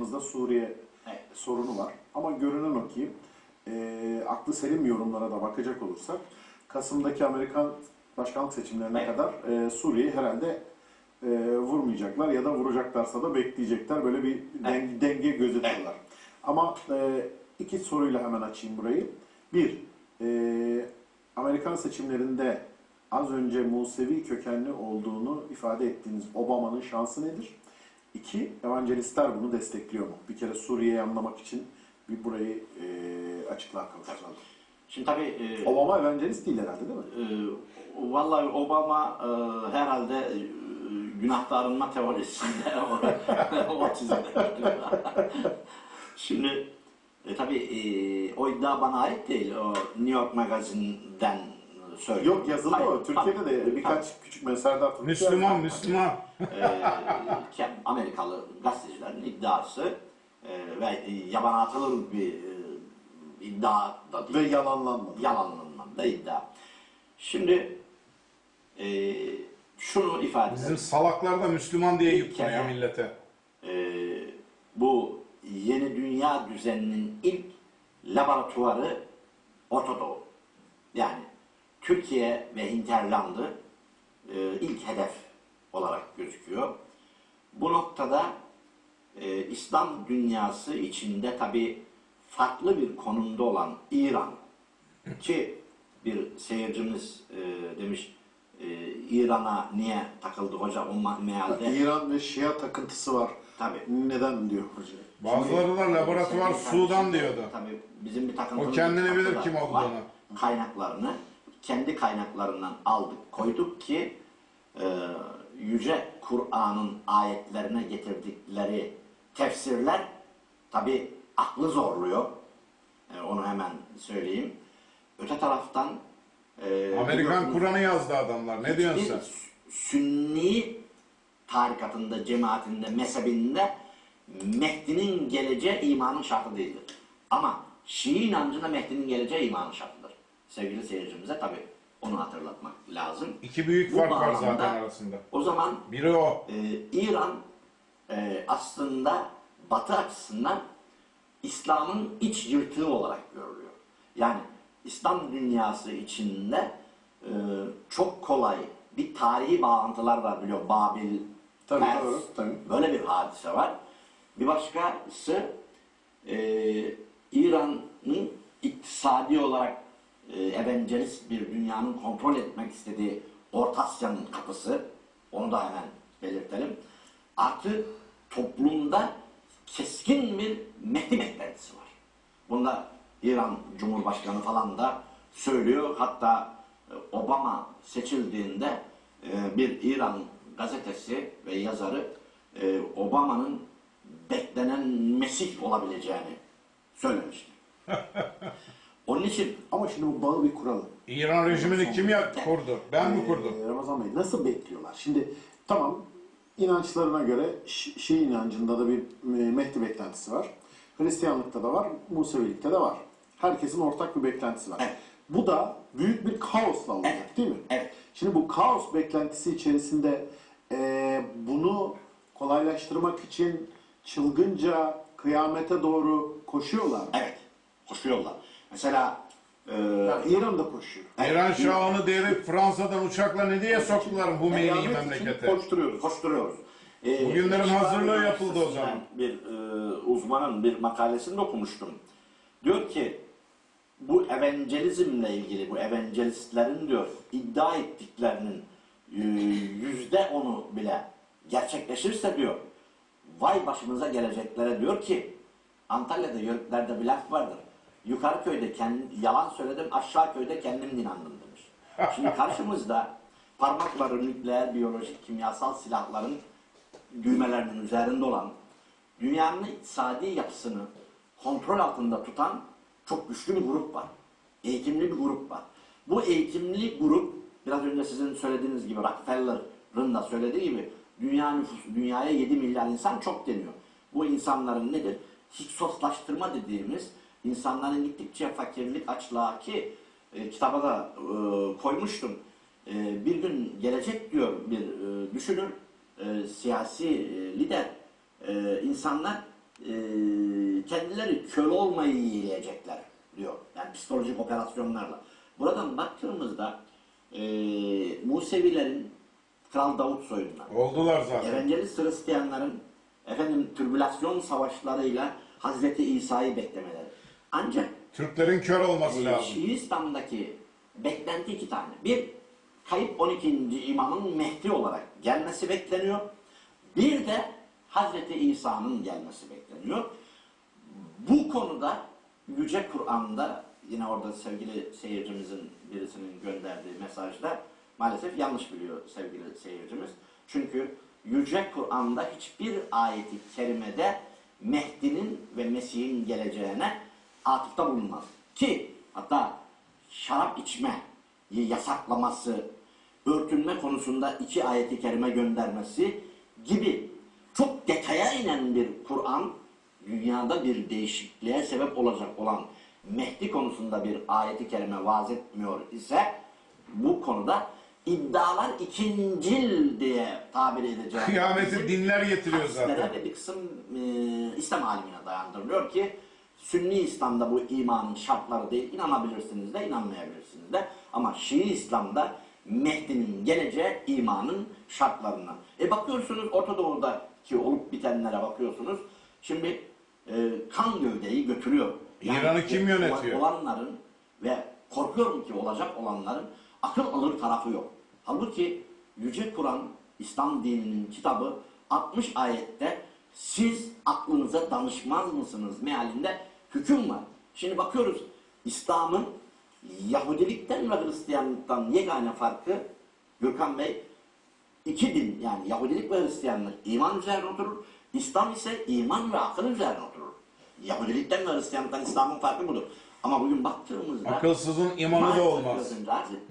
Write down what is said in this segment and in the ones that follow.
başımızda Suriye Evet. sorunu var. Ama görünen o ki e, aklı selim yorumlara da bakacak olursak Kasım'daki Amerikan başkanlık seçimlerine Evet. kadar e, Suriye'yi herhalde e, vurmayacaklar ya da vuracaklarsa da bekleyecekler. Böyle bir den- denge gözetiyorlar. Ama e, iki soruyla hemen açayım burayı. Bir, e, Amerikan seçimlerinde az önce Musevi kökenli olduğunu ifade ettiğiniz Obama'nın şansı nedir? İki, evangelistler bunu destekliyor mu? Bir kere Suriye'yi anlamak için bir burayı e, açıklığa kavuşturalım. Şimdi tabii e, Obama evangelist değil herhalde değil mi? e, vallahi Obama e, herhalde e, arınma teorisinde o, çizgide. Şimdi e, tabii e, o iddia bana ait değil. O New York Magazine'den söylüyor. Yok yazıldı Hayır, o. Türkiye'de tabii, de birkaç küçük mesajlar tutmuş. Müslüman, Müslüman. e, ke- Amerikalı gazetecilerin iddiası e, ve e, yabana atılır bir e, iddia da değil. Ve yalanlanmadı. yalanlanmadı da iddia. Şimdi e, şunu ifade Bizim edelim. salaklar da Müslüman diye kere- millete. E, bu yeni dünya düzeninin ilk laboratuvarı Orta Doğu. Yani Türkiye ve Hinterland'ı e, ilk hedef olarak gözüküyor. Bu noktada e, İslam dünyası içinde tabi farklı bir konumda olan İran ki bir seyircimiz e, demiş e, İran'a niye takıldı hoca o mealde İran ve Şia takıntısı var. tabi Neden diyor hoca? Bazıları da laboratuvar Sudan diyordu. Tabii bizim bir takıntımız O kendini bilir kim var. olduğunu. Kaynaklarını kendi kaynaklarından aldık, koyduk ki e, Yüce Kur'an'ın ayetlerine getirdikleri tefsirler tabi aklı zorluyor. E, onu hemen söyleyeyim. Öte taraftan e, Amerikan Kur'an'ı yazdı adamlar. Ne diyorsun sen? Sünni tarikatında, cemaatinde, mezhebinde Mehdi'nin geleceği imanın şartı değildir. Ama Şii inancında Mehdi'nin geleceği imanın şartıdır. Sevgili seyircimize tabi onu hatırlatmak lazım. İki büyük Bu fark var bağlamda- zaten arasında. O zaman Biri o. e, İran e, aslında Batı açısından İslam'ın iç yırtığı olarak görülüyor. Yani İslam dünyası içinde e, çok kolay bir tarihi bağlantılar var biliyor. Babil, Tabii, Pers, doğru, tabii. böyle bir hadise var. Bir başkası e, İran'ın iktisadi olarak e, evangelist bir dünyanın kontrol etmek istediği Orta Asya'nın kapısı. Onu da hemen belirtelim. Artı toplumda keskin bir Mehdi beklentisi var. Bunda İran Cumhurbaşkanı falan da söylüyor. Hatta e, Obama seçildiğinde e, bir İran gazetesi ve yazarı Obama'nın beklenen Mesih olabileceğini söylemişti. Onun için Ama şimdi bu bağı bir kuralım. İran rejimini kim ya kurdu? Ben mi Ee, kurdum? Ramazan Bey nasıl bekliyorlar? Şimdi tamam inançlarına göre Şi- Şii inancında da bir e, Mehdi beklentisi var. Hristiyanlıkta da var, Musevilikte de var. Herkesin ortak bir beklentisi var. Evet. Bu da büyük bir kaosla olacak Evet. değil mi? Evet. Şimdi bu kaos beklentisi içerisinde e, bunu kolaylaştırmak için çılgınca kıyamete doğru koşuyorlar. evet koşuyorlar. Mesela e, Yani İran da koşuyor. İran şahını delip Fransa'dan uçakla ne diye soktular bu için memlekete? koşturuyoruz. koşturuyoruz. E, Bugünlerin hazırlığı yapıldı o zaman. Bir e, uzmanın bir makalesinde okumuştum. Diyor ki bu evangelizmle ilgili bu evangelistlerin diyor iddia ettiklerinin e, yüzde onu bile gerçekleşirse diyor vay başımıza geleceklere diyor ki Antalya'da yörüklerde bir laf vardır. Yukarı köyde kendi, yalan söyledim, aşağı köyde kendim inandım demiş. Şimdi karşımızda parmakları nükleer, biyolojik, kimyasal silahların düğmelerinin üzerinde olan dünyanın iktisadi yapısını kontrol altında tutan çok güçlü bir grup var. Eğitimli bir grup var. Bu eğitimli grup biraz önce sizin söylediğiniz gibi Rockefeller'ın da söylediği gibi dünya nüfusu, dünyaya 7 milyar insan çok deniyor. Bu insanların nedir? Hiksoslaştırma dediğimiz insanların gittikçe fakirlik, açlığa ki e, kitaba da e, koymuştum. E, bir gün gelecek diyor bir e, düşünür, e, siyasi e, lider, e, insanlar e, kendileri köle olmayı yeğleyecekler diyor. Yani psikolojik operasyonlarla. Buradan baktığımızda e, Musevilerin Kral Davut soyundan, Oldular zaten. Evangelist Hristiyanların efendim türbülasyon savaşlarıyla Hazreti İsa'yı beklemeleri. Ancak Türklerin kör olması e, lazım. Şii İslam'daki beklenti iki tane. Bir, kayıp 12. imamın Mehdi olarak gelmesi bekleniyor. Bir de Hazreti İsa'nın gelmesi bekleniyor. Bu konuda Yüce Kur'an'da yine orada sevgili seyircimizin birisinin gönderdiği mesajda maalesef yanlış biliyor sevgili seyircimiz. Çünkü Yüce Kur'an'da hiçbir ayeti kerimede Mehdi'nin ve Mesih'in geleceğine atıfta bulunmaz. Ki hatta şarap içme yasaklaması, örtünme konusunda iki ayeti kerime göndermesi gibi çok detaya inen bir Kur'an dünyada bir değişikliğe sebep olacak olan Mehdi konusunda bir ayeti kerime vaz etmiyor ise bu konuda iddialar ikincil diye tabir edeceğim. Kıyameti dinler getiriyor zaten. ve bir kısım e, İslam alimine dayandırılıyor ki Sünni İslam'da bu imanın şartları değil, inanabilirsiniz de inanmayabilirsiniz de ama Şii İslam'da Mehdi'nin geleceği imanın şartlarına. E bakıyorsunuz Orta Doğu'daki olup bitenlere bakıyorsunuz. Şimdi e, kan gövdeyi götürüyor. İran'ı kim yönetiyor? Olanların ve korkuyorum ki olacak olanların akıl alır tarafı yok. Halbuki Yüce Kur'an, İslam dininin kitabı 60 ayette siz aklınıza danışmaz mısınız mealinde hüküm var. Şimdi bakıyoruz İslam'ın Yahudilikten ve Hristiyanlıktan yegane farkı Gürkan Bey iki din yani Yahudilik ve Hristiyanlık iman üzerine oturur. İslam ise iman ve akıl üzerine oturur. Yahudilikten ve Hristiyanlıktan İslam'ın farkı budur. Ama bugün baktığımızda Akılsızın imanı da olmaz.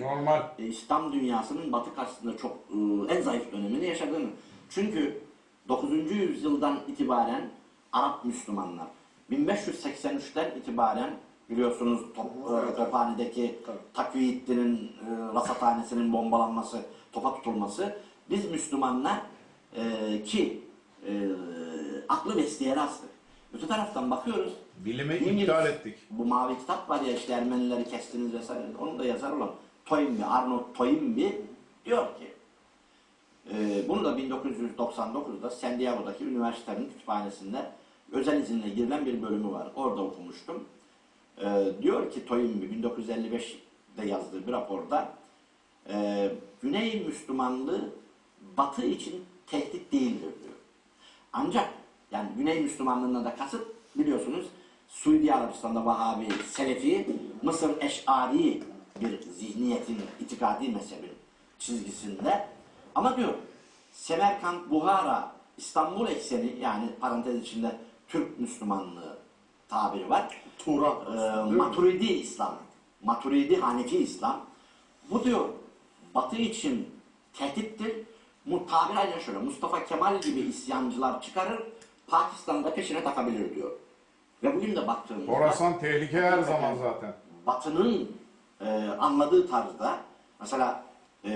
Normal. E, İslam dünyasının batı karşısında çok e, en zayıf dönemini yaşadığını. Çünkü 9. yüzyıldan itibaren Arap Müslümanlar 1583'ten itibaren biliyorsunuz top, e, Tophane'deki Tabii. E, rasathanesinin bombalanması, topa tutulması biz Müslümanlar e, ki e, aklı besleyeri astık. Öte taraftan bakıyoruz Bilimi İngiliz- iptal ettik. Bu mavi kitap var ya işte Ermenileri kestiniz vesaire. Onu da yazar olan Toynbee, Arnold Toynbee diyor ki e, bunu da 1999'da San Diego'daki üniversitenin kütüphanesinde özel izinle girilen bir bölümü var. Orada okumuştum. E, diyor ki Toynbee 1955'de yazdığı bir raporda e, Güney Müslümanlığı Batı için tehdit değildir diyor. Ancak yani Güney Müslümanlığına da kasıt biliyorsunuz Suudi Arabistan'da Vahabi, Selefi, Mısır Eş'ari bir zihniyetin, itikadi mezhebin çizgisinde. Ama diyor Semerkant, Buhara, İstanbul ekseni yani parantez içinde Türk Müslümanlığı tabiri var. Turan. Ee, Maturidi İslam, Maturidi Hanefi İslam. Bu diyor Batı için tehdittir. Bu tabir aynen şöyle. Mustafa Kemal gibi isyancılar çıkarır, Pakistan'da peşine takabilir diyor. Ve bugün de baktığımızda Horasan tehlike her zaman zaten. Batı'nın e, anladığı tarzda mesela e,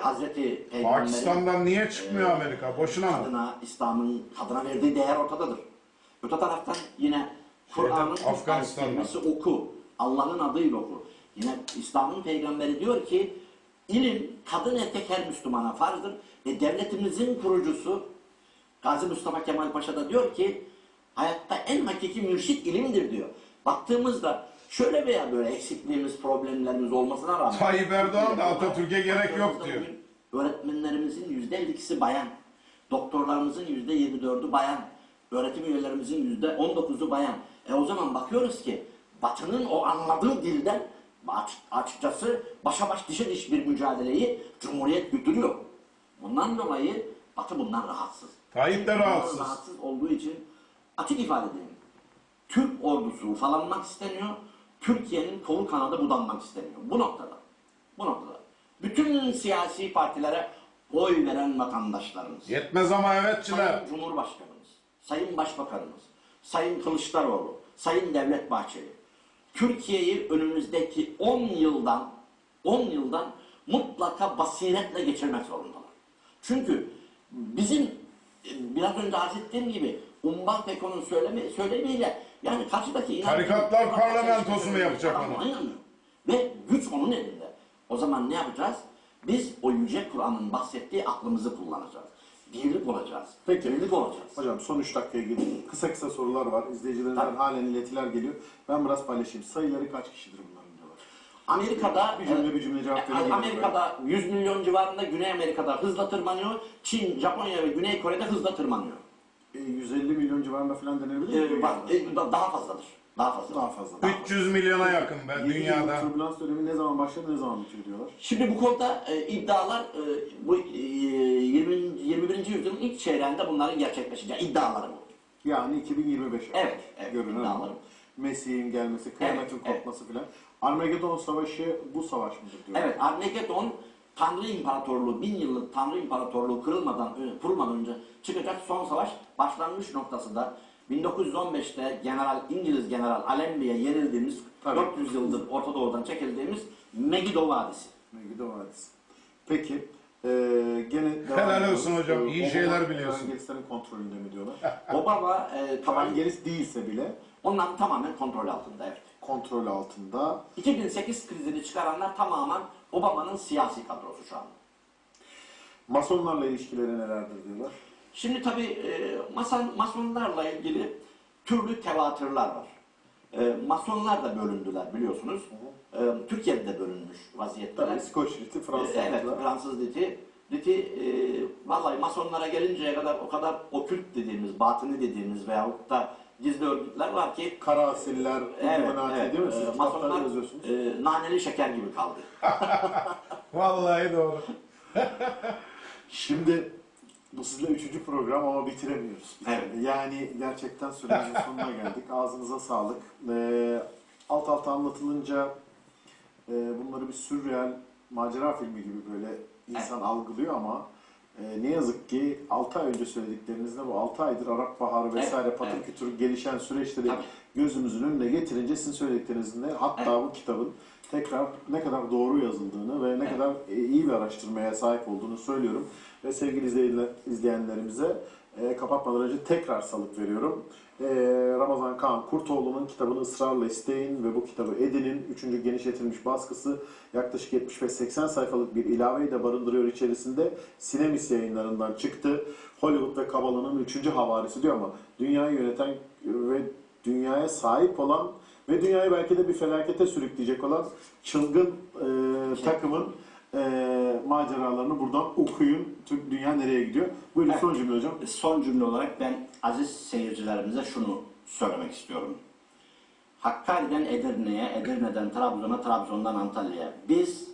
Hazreti Peygamber'in Pakistan'dan niye çıkmıyor Amerika? Boşuna mı? İslam'ın kadına verdiği değer ortadadır. Öte taraftan yine Kur'an'ın kelimesi oku. Allah'ın adıyla oku. Yine İslam'ın peygamberi diyor ki ilim kadın erkek her Müslümana farzdır. Ve devletimizin kurucusu Gazi Mustafa Kemal Paşa da diyor ki hayatta en hakiki mürşit ilimdir diyor. Baktığımızda şöyle veya böyle eksikliğimiz, problemlerimiz olmasına rağmen Tayyip Erdoğan da Atatürk'e gerek yok diyor. Öğretmenlerimizin yüzde 52'si bayan. Doktorlarımızın yüzde 24'ü bayan. Öğretim üyelerimizin yüzde 19'u bayan. E o zaman bakıyoruz ki Batı'nın o anladığı dilden aç- açıkçası başa baş dişe diş bir mücadeleyi Cumhuriyet güdülüyor. Bundan dolayı Batı bundan rahatsız. Tayyip de Bundan rahatsız. rahatsız olduğu için açık ifade edeyim. Türk ordusu ufalanmak isteniyor. Türkiye'nin kolu kanadı budanmak isteniyor. Bu noktada. Bu noktada. Bütün siyasi partilere oy veren vatandaşlarımız. Yetmez ama evetçiler. Sayın Cumhurbaşkanımız, Sayın Başbakanımız, Sayın Kılıçdaroğlu, Sayın Devlet Bahçeli. Türkiye'yi önümüzdeki 10 yıldan 10 yıldan mutlaka basiretle geçirmek zorundalar. Çünkü bizim e, biraz önce arz ettiğim gibi Umberto'nun söylemi, söylemiyle yani karşıdaki. Tarikatlar parlamentosu mu yapacak onu? Aynen. Ve güç onun elinde. O zaman ne yapacağız? Biz o yüce Kur'an'ın bahsettiği aklımızı kullanacağız. Birlik olacağız. Peki. Birlik olacağız. Hocam son 3 dakikaya gidelim. Kısa kısa sorular var. İzleyicilerimizden Tabii. halen iletiler geliyor. Ben biraz paylaşayım. Sayıları kaç kişidir bunların diyorlar. Amerika'da Bir cümle bir cümle cevap verin. Amerika'da 100 milyon civarında, Güney Amerika'da hızla tırmanıyor. Çin, Japonya ve Güney Kore'de hızla tırmanıyor. E, 150 milyon civarında falan denebilir mi? Ee, bak, e, da- daha fazladır. Daha fazla. Daha fazla. 300 milyona yakın be Yedi yıllık dünyada. Türbülans dönemi ne zaman başladı, ne zaman bitiyor diyorlar. Şimdi bu konuda e, iddialar e, bu e, 20. 21. yüzyılın ilk çeyreğinde bunların gerçekleşeceği iddiaları bu. Yani 2025. Evet, evet, Görünen iddialarım. o. Mesih'in gelmesi, kıyametin Evet, kopması filan. Armageddon Savaşı bu savaş mıdır diyorlar. Evet, Armageddon Tanrı İmparatorluğu, bin yıllık Tanrı İmparatorluğu kırılmadan, ö- kurulmadan önce çıkacak son savaş başlangıç noktası da 1915'te General İngiliz General Allenby'ye yenildiğimiz, Tabii. 400 yıldır Orta Doğu'dan çekildiğimiz Megiddo Vadisi. Megiddo Vadisi. Peki, e, gene devam Helal ediyoruz. olsun hocam, iyi Obama şeyler biliyorsun. Evangelistlerin kontrolünde mi diyorlar? Obama e, tamam, Evangelist değilse bile onların tamamen kontrol altında. Evet. kontrol altında. 2008 krizini çıkaranlar tamamen Obama'nın siyasi kadrosu şu an. Masonlarla ilişkileri nelerdir diyorlar. Şimdi tabii e, mason, masonlarla ilgili türlü tevatürler var. E, masonlar da bölündüler biliyorsunuz. E, Türkiye'de de bölünmüş vaziyetteler. Tabii İskoç Riti, E, Fransız evet, Riti. Fransız diti. Diti e, vallahi masonlara gelinceye kadar o kadar okült dediğimiz, batını dediğimiz veyahut da gizli örgütler var ki Kara asiller, evet, evet, değil mi? Siz e, masonlar yazıyorsunuz. e, naneli şeker gibi kaldı. Vallahi doğru. Şimdi bu sizle üçüncü program ama bitiremiyoruz. Evet. Yani gerçekten süremizin sonuna geldik. Ağzınıza sağlık. Ee, alt alta anlatılınca e, bunları bir sürreal macera filmi gibi böyle insan algılıyor ama e, ne yazık ki 6 ay önce söylediklerinizde bu 6 aydır Arap Baharı vesaire Evet, patır evet. kütür gelişen süreçleri Tabii. Gözümüzün önüne getirince sizin söylediklerinizin de hatta bu kitabın tekrar ne kadar doğru yazıldığını ve ne Evet. kadar e, iyi bir araştırmaya sahip olduğunu söylüyorum. Ve sevgili izleyenler, izleyenlerimize e, kapatmadan önce tekrar salık veriyorum. E, Ramazan Kaan Kurtoğlu'nun kitabını ısrarla isteyin ve bu kitabı edinin. Üçüncü genişletilmiş baskısı yaklaşık 75-80 sayfalık bir ilaveyi de barındırıyor içerisinde. Sinemis yayınlarından çıktı. Hollywood ve Kabala'nın üçüncü havarisi diyor ama dünyayı yöneten ve dünyaya sahip olan ve dünyayı belki de bir felakete sürükleyecek olan çılgın e, takımın e, maceralarını buradan okuyun. Tüm dünya nereye gidiyor? Buyurun Evet. son cümle hocam. Son cümle olarak ben aziz seyircilerimize şunu söylemek istiyorum. Hakkari'den Edirne'ye, Edirne'den Trabzon'a, Trabzon'dan Antalya'ya. Biz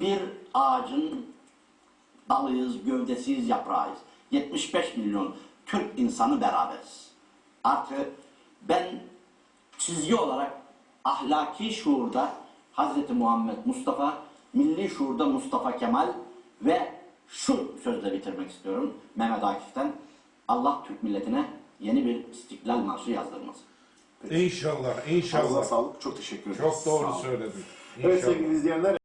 bir ağacın dalıyız, gövdesiyiz, yaprağıyız. 75 milyon Türk insanı beraberiz. Artı ben çizgi olarak ahlaki şuurda Hz. Muhammed Mustafa, milli şuurda Mustafa Kemal ve şu sözle bitirmek istiyorum Mehmet Akif'ten. Allah Türk milletine yeni bir istiklal marşı yazdırmasın. İnşallah, Ağzına inşallah. sağlık. Çok teşekkür ederiz. Çok doğru söyledin. Evet İnşallah. sevgili izleyenler